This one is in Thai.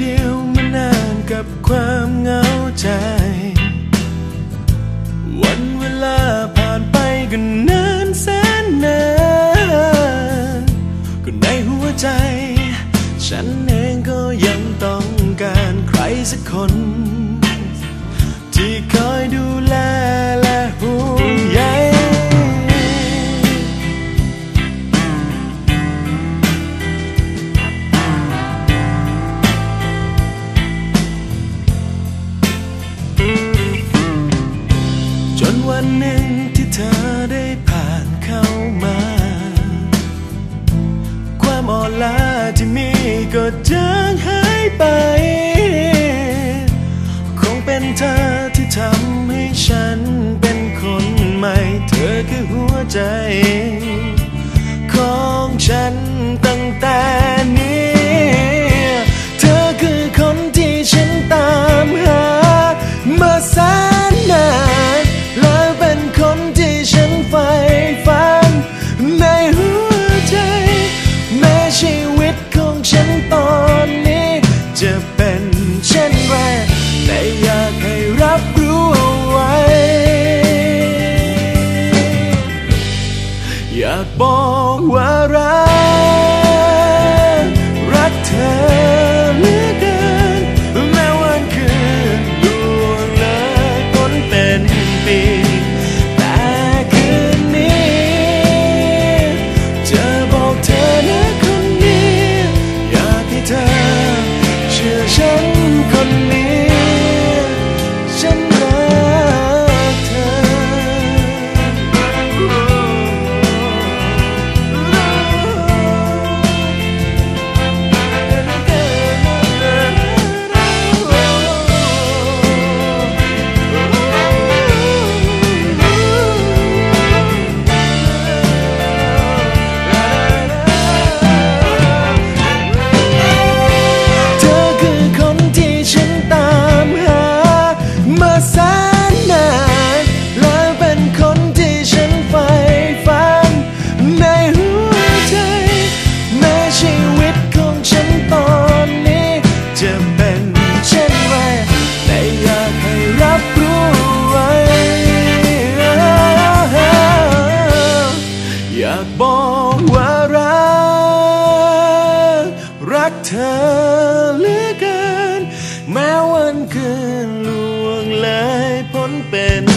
เดียวมานานกับความเหงาใจ วันเวลาผ่านไปก็นานแสนนานก็ในหัวใจ ฉันเองก็ยังต้องการใครสักคน ที่คอยดูแล ลาที่มีก็จางหายไป คงเป็นเธอที่ทำให้ฉันเป็นคนใหม่ เธอคือหัวใจ วิตของฉันตอนนี้ จะเป็นเช่นไรแต่อยา อเหลือเกิน แม้วันคืนล่วงเลยพ้นเป็น